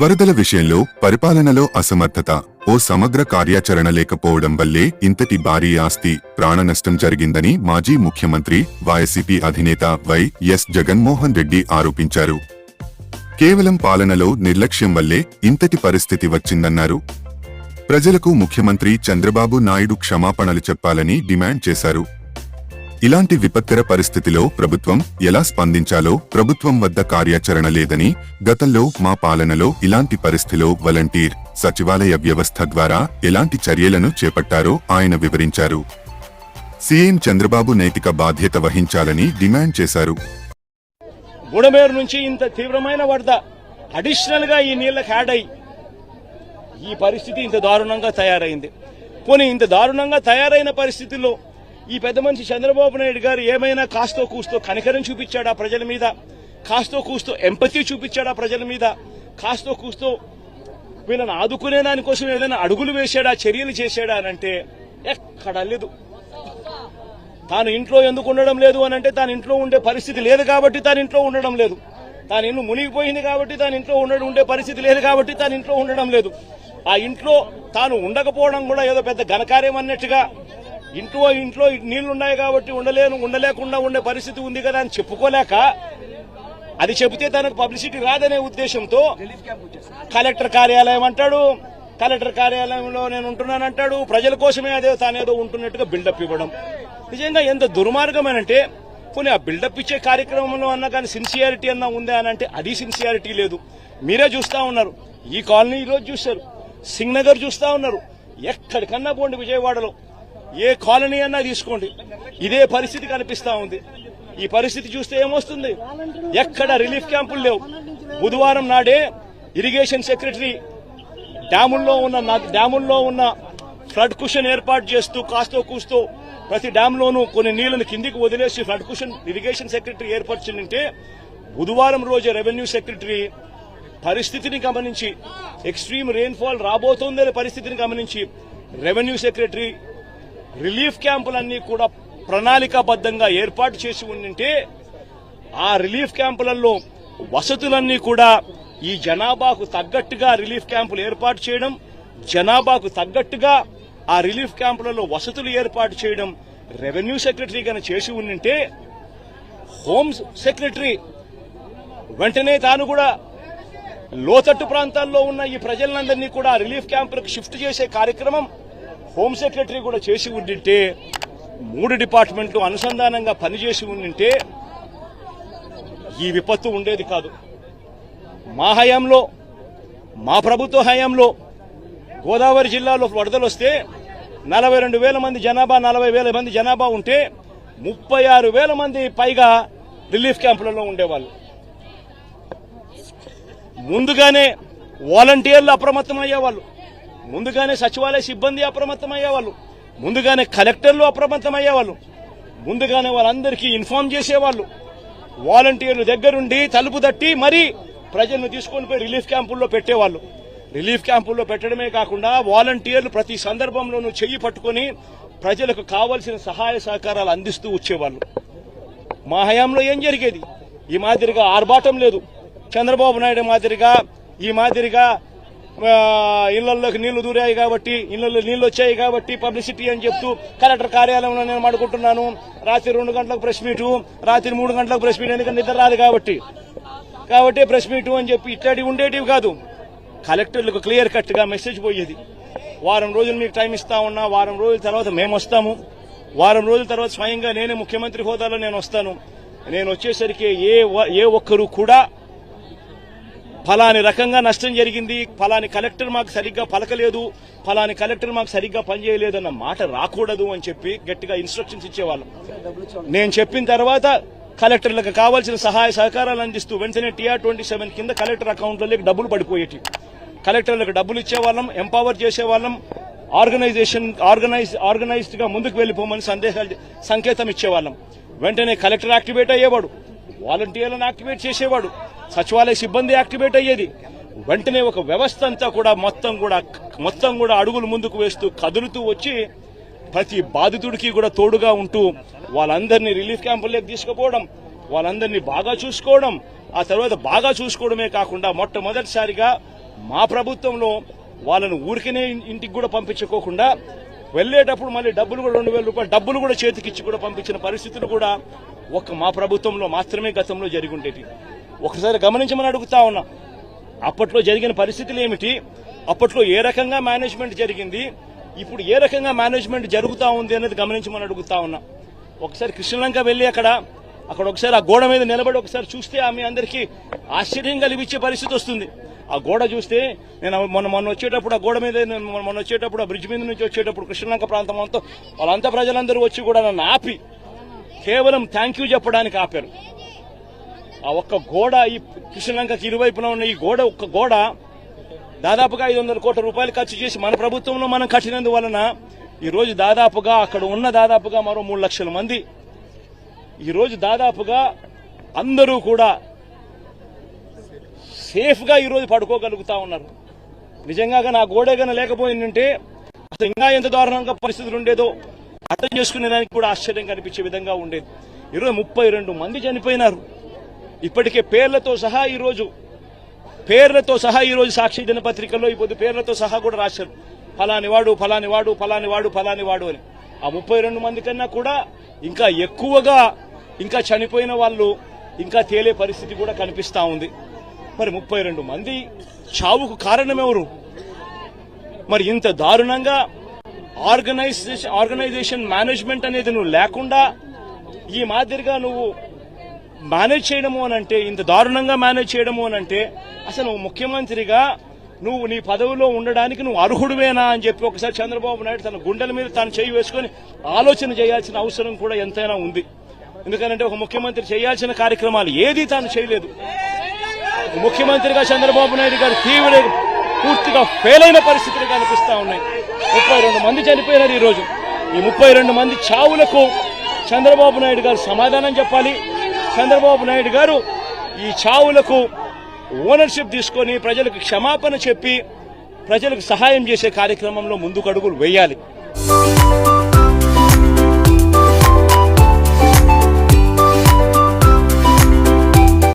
వరదల విషయంలో పరిపాలనలో అసమర్థత ఓ సమగ్ర కార్యాచరణ లేకపోవడం వల్లే ఇంతటి భారీ ఆస్తి ప్రాణ నష్టం జరిగిందని మాజీ ముఖ్యమంత్రి వైసీపీ అధినేత వై ఎస్ జగన్మోహన్ రెడ్డి ఆరోపించారు. కేవలం పాలనలో నిర్లక్ష్యం వల్లే ఇంతటి పరిస్థితి వచ్చిందన్నారు. ప్రజలకు ముఖ్యమంత్రి చంద్రబాబు నాయుడు క్షమాపణలు చెప్పాలని డిమాండ్ చేశారు. ఇలాంటి విపత్కర పరిస్థితిలో ప్రభుత్వం ఎలా స్పందించాలో ప్రభుత్వం వద్ద కార్యాచరణ లేదని గతంలో మా పాలనలో ఇలాంటి పరిస్థితిలో వలంటీర్ సచివాలయ వ్యవస్థ ద్వారా ఎలాంటి చర్యలను చేపట్టారో ఆయన వివరించారు. సీఎం చంద్రబాబు నైతిక బాధ్యత వహించాలని డిమాండ్ చేశారు. గుడమేరు నుంచి ఇంత తీవ్రమైన వరద అడిషనల్గా ఈ నీళ్ళకి యాడ్ అయ్యి ఈ పరిస్థితి ఇంత దారుణంగా తయారైంది. పోనీ ఇంత దారుణంగా తయారైన పరిస్థితుల్లో ఈ పెద్ద మనిషి చంద్రబాబు నాయుడు గారు ఏమైనా కాస్తో కూస్తో కనికరం చూపించాడా ప్రజల మీద? కాస్తో కూస్తో ఎంపతి చూపించాడా ప్రజల మీద? కాస్తో కూస్తో వీళ్ళని ఆదుకునే దానికోసం ఏదైనా అడుగులు వేశాడా చర్యలు చేశాడా అని అంటే ఎక్కడా లేదు. తాను ఇంట్లో ఎందుకు ఉండడం లేదు అని అంటే తాను ఇంట్లో ఉండే పరిస్థితి లేదు కాబట్టి తాను ఇంట్లో ఉండడం లేదు. తాను ఇల్లు మునిగిపోయింది కాబట్టి తాను ఇంట్లో ఉండడం ఉండే పరిస్థితి లేదు కాబట్టి తాను ఇంట్లో ఉండడం లేదు. ఆ ఇంట్లో తాను ఉండకపోవడం కూడా ఏదో పెద్ద ఘనకార్యం అన్నట్టుగా ఇంట్లో ఇంట్లో నీళ్ళున్నాయి కాబట్టి ఉండలేను ఉండలేకుండా ఉండే పరిస్థితి ఉంది కదా అని చెప్పుకోలేక అది చెబితే తనకు పబ్లిసిటీ రాదనే ఉద్దేశంతో కలెక్టర్ కార్యాలయం అంటాడు. కలెక్టర్ కార్యాలయంలో నేను ఉంటున్నానంటాడు ప్రజల కోసమే అదే తానేదో ఉంటున్నట్టుగా బిల్డప్ ఇవ్వడం. నిజంగా ఎంత దుర్మార్గమేనంటే పోనీ ఆ బిల్డప్ ఇచ్చే కార్యక్రమంలో అన్నా కానీ సిన్సియారిటీ అన్నా ఉందా అని అంటే అది సిన్సియారిటీ లేదు. మీరే చూస్తా ఉన్నారు. ఈ కాలనీ ఈరోజు చూశారు. సింగ్ నగర్ చూస్తా ఉన్నారు. ఎక్కడికన్నా పోండి విజయవాడలో. ఏ కాలనీ అన్నా తీసుకోండి. ఇదే పరిస్థితి కనిపిస్తా ఉంది. ఈ పరిస్థితి చూస్తే ఏమొస్తుంది? ఎక్కడ రిలీఫ్ క్యాంపులు లేవు. బుధవారం నాడే ఇరిగేషన్ సెక్రటరీ డ్యాముల్లో ఉన్న డ్యాముల్లో ఉన్న ఫ్లడ్ కుషన్ ఏర్పాటు చేస్తూ కాస్తో కూస్తూ ప్రతి డ్యాంలోనూ కొన్ని నీళ్ళను కిందికి వదిలేసి ఫ్లడ్ కుషన్ ఇరిగేషన్ సెక్రటరీ ఏర్పరిచిందంటే బుధవారం రోజు రెవెన్యూ సెక్రటరీ పరిస్థితిని గమనించి ఎక్స్ట్రీమ్ రెయిన్ఫాల్ రాబోతోందనే పరిస్థితిని గమనించి రెవెన్యూ సెక్రటరీ రిలీఫ్ క్యాంపులన్నీ కూడా ప్రణాళికాబద్ధంగా ఏర్పాటు చేసి ఉండింటే ఆ రిలీఫ్ క్యాంపులలో వసతులన్నీ కూడా ఈ జనాభాకు తగ్గట్టుగా రిలీఫ్ క్యాంపులు ఏర్పాటు చేయడం జనాభాకు తగ్గట్టుగా ఆ రిలీఫ్ క్యాంపులలో వసతులు ఏర్పాటు చేయడం రెవెన్యూ సెక్రటరీ కనుక చేసి ఉండింటే హోమ్ సెక్రటరీ వెంటనే తాను కూడా లోతట్టు ప్రాంతాల్లో ఉన్న ఈ ప్రజలందరినీ కూడా రిలీఫ్ క్యాంపులకు షిఫ్ట్ చేసే కార్యక్రమం హోమ్ సెక్రటరీ కూడా చేసి ఉండింటే మూడు డిపార్ట్మెంట్లు అనుసంధానంగా పనిచేసి ఉండింటే ఈ విపత్తు ఉండేది కాదు. మా హయాంలో మా ప్రభుత్వ హయాంలో గోదావరి జిల్లాలో వరదలు వస్తే నలభై రెండు వేల మంది జనాభా నలభై వేల మంది జనాభా ఉంటే ముప్పై ఆరు వేల మంది పైగా రిలీఫ్ క్యాంపులలో ఉండేవాళ్ళు. ముందుగానే వాలంటీర్లు అప్రమత్తం అయ్యేవాళ్ళు ముందుగానే సచివాలయ సిబ్బంది అప్రమత్తం అయ్యేవాళ్ళు ముందుగానే కలెక్టర్లు అప్రమత్తం అయ్యేవాళ్ళు ముందుగానే వాళ్ళందరికీ ఇన్ఫార్మ్ చేసేవాళ్ళు. వాలంటీర్లు దగ్గరుండి తలుపు తట్టి మరీ ప్రజలను తీసుకొని పోయి రిలీఫ్ క్యాంపుల్లో పెట్టేవాళ్ళు. రిలీఫ్ క్యాంపుల్లో పెట్టడమే కాకుండా వాలంటీర్లు ప్రతి సందర్భంలోనూ చెయ్యి పట్టుకొని ప్రజలకు కావలసిన సహాయ సహకారాలు అందిస్తూ వచ్చేవాళ్ళు. మా హయాంలో ఏం జరిగేది? ఈ మాదిరిగా ఆర్భాటం లేదు. చంద్రబాబు నాయుడు మాదిరిగా ఈ మాదిరిగా ఇళ్ళలోకి నీళ్ళు దూరాయి కాబట్టి ఇళ్ళలో నీళ్ళు వచ్చాయి కాబట్టి పబ్లిసిటీ అని చెప్తూ కలెక్టర్ కార్యాలయంలో నేను మాడుకుంటున్నాను రాత్రి రెండు గంటలకు ప్రెస్ మీటు రాత్రి మూడు గంటలకు ప్రెస్ మీట్ ఎందుకంటే నిద్ర రాదు కాబట్టి. కాబట్టి ప్రెస్ మీటు అని చెప్పి ఇట్లాంటివి ఉండేటివి కాదు. కలెక్టర్లకు క్లియర్ కట్గా మెసేజ్ పోయేది. వారం రోజులు మీకు టైం ఇస్తా ఉన్నా వారం రోజుల తర్వాత మేము వస్తాము. వారం రోజుల తర్వాత స్వయంగా నేనే ముఖ్యమంత్రి హోదాలో నేను వస్తాను. నేను వచ్చేసరికి ఏ ఏ ఒక్కరు కూడా ఫలాని రకంగా నష్టం జరిగింది. ఫలాని కలెక్టర్ మాకు సరిగ్గా పలకలేదు. ఫలాని కలెక్టర్ మాకు సరిగ్గా పనిచేయలేదు అన్న మాట రాకూడదు అని చెప్పి గట్టిగా ఇన్స్ట్రక్షన్స్ ఇచ్చేవాళ్ళం. నేను చెప్పిన తర్వాత కలెక్టర్లకు కావాల్సిన సహాయ సహకారాలు అందిస్తూ వెంటనే టీఆర్ ట్వంటీ సెవెన్ కింద కలెక్టర్ అకౌంట్లలోకి డబ్బులు పడిపోయేటి కలెక్టర్లకు డబ్బులు ఇచ్చేవాళ్ళం ఎంపవర్ చేసేవాళ్ళం ఆర్గనైజేషన్ ఆర్గనైజ్ ఆర్గనైజ్డ్గా ముందుకు వెళ్ళిపోమని సందేశాలు సంకేతం ఇచ్చేవాళ్ళం. వెంటనే కలెక్టర్ యాక్టివేట్ అయ్యేవాడు. వాలంటీర్లను యాక్టివేట్ చేసేవాడు. సచివాలయ సిబ్బంది యాక్టివేట్ అయ్యేది. వెంటనే ఒక వ్యవస్థ అంతా కూడా మొత్తం కూడా మొత్తం కూడా అడుగులు ముందుకు వేస్తూ కదులుతూ వచ్చి ప్రతి బాధితుడికి కూడా తోడుగా ఉంటూ వాళ్ళందరినీ రిలీఫ్ క్యాంపుల్లోకి తీసుకుపోవడం వాళ్ళందరినీ బాగా చూసుకోవడం ఆ తర్వాత బాగా చూసుకోవడమే కాకుండా మొట్టమొదటిసారిగా మా ప్రభుత్వంలో వాళ్ళను ఊరికనే ఇంటికి కూడా పంపించుకోకుండా వెళ్ళేటప్పుడు మళ్ళీ డబ్బులు కూడా రెండు వేల రూపాయలు డబ్బులు కూడా చేతికిచ్చి కూడా పంపించిన పరిస్థితులు కూడా ఒక్క మా ప్రభుత్వంలో మాత్రమే గతంలో జరిగి ఉండేది ఒకసారి గమనించమని అడుగుతా ఉన్నా. అప్పట్లో జరిగిన పరిస్థితులు ఏమిటి? అప్పట్లో ఏ రకంగా మేనేజ్మెంట్ జరిగింది? ఇప్పుడు ఏ రకంగా మేనేజ్మెంట్ జరుగుతూ ఉంది అనేది గమనించమని అడుగుతా ఉన్నా. ఒకసారి కృష్ణలంక వెళ్ళి అక్కడ అక్కడ ఒకసారి ఆ గోడ మీద నిలబడి ఒకసారి చూస్తే ఆమె అందరికీ ఆశ్చర్యం కలిగించే పరిస్థితి వస్తుంది. ఆ గోడ చూస్తే నేను మొన్న మొన్న వచ్చేటప్పుడు ఆ గోడ మీద మొన్న వచ్చేటప్పుడు ఆ బ్రిడ్జ్ మీద నుంచి వచ్చేటప్పుడు కృష్ణలంక ప్రాంతం అంతా వాళ్ళంతా ప్రజలందరూ వచ్చి కూడా నన్ను ఆపి కేవలం థ్యాంక్ యూ చెప్పడానికి ఆపారు. ఆ ఒక్క గోడ ఈ కృష్ణలంకకి ఇరువైపున ఉన్న ఈ గోడ ఒక్క గోడ దాదాపుగా ఐదు వందల కోట్ల రూపాయలు ఖర్చు చేసి మన ప్రభుత్వంలో మనం కట్టినందువలన ఈరోజు దాదాపుగా అక్కడ ఉన్న దాదాపుగా మరో మూడు లక్షల మంది ఈరోజు దాదాపుగా అందరూ కూడా సేఫ్గా ఈరోజు పడుకోగలుగుతా ఉన్నారు. నిజంగా నా గోడే గన లేకపోయిందంటే అసలు ఇంకా ఎంత దారుణంగా పరిస్థితులు ఉండేదో అర్థం చేసుకునే దానికి కూడా ఆశ్చర్యం కనిపించే విధంగా ఉండేది. ఈరోజు ముప్పై రెండు మంది చనిపోయినారు. ఇప్పటికే పేర్లతో సహా ఈరోజు పేర్లతో సహా ఈరోజు సాక్షి దినపత్రికల్లో ఇప్పుడు పేర్లతో సహా కూడా రాశారు. ఫలాని వాడు ఫలాని వాడు ఫలాని వాడు ఫలాని వాడు అని. ఆ ముప్పై రెండు మంది కన్నా కూడా ఇంకా ఎక్కువగా ఇంకా చనిపోయిన వాళ్ళు ఇంకా తేలే పరిస్థితి కూడా కనిపిస్తూ ఉంది. మరి ముప్పై రెండు మంది చావుకు కారణమెవరు? మరి ఇంత దారుణంగా ఆర్గనైజేషన్ ఆర్గనైజేషన్ మేనేజ్మెంట్ అనేది నువ్వు లేకుండా ఈ మాదిరిగా నువ్వు మేనేజ్ చేయడము అని అంటే ఇంత దారుణంగా మేనేజ్ చేయడము అని అంటే అసలు ముఖ్యమంత్రిగా నువ్వు నీ పదవిలో ఉండడానికి నువ్వు అర్హుడువేనా అని చెప్పి ఒకసారి చంద్రబాబు నాయుడు తన గుండెల మీద తాను చేయి వేసుకొని ఆలోచన చేయాల్సిన అవసరం కూడా ఎంతైనా ఉంది. ఎందుకంటే ఒక ముఖ్యమంత్రి చేయాల్సిన కార్యక్రమాలు ఏది తాను చేయలేదు. ముఖ్యమంత్రిగా చంద్రబాబు నాయుడు గారు తీవ్ర పూర్తిగా ఫెయిల్ అయిన పరిస్థితులు కనిపిస్తా ఉన్నాయి. ముప్పై రెండు మంది చనిపోయినారు ఈరోజు ఈ ముప్పై రెండు మంది చావులకు చంద్రబాబు నాయుడు గారు సమాధానం చెప్పాలి. చంద్రబాబు నాయుడు గారు ఈ చావులకు ఓనర్షిప్ తీసుకొని ప్రజలకు క్షమాపణ చెప్పి ప్రజలకు సహాయం చేసే కార్యక్రమంలో ముందుకు అడుగులు వేయాలి.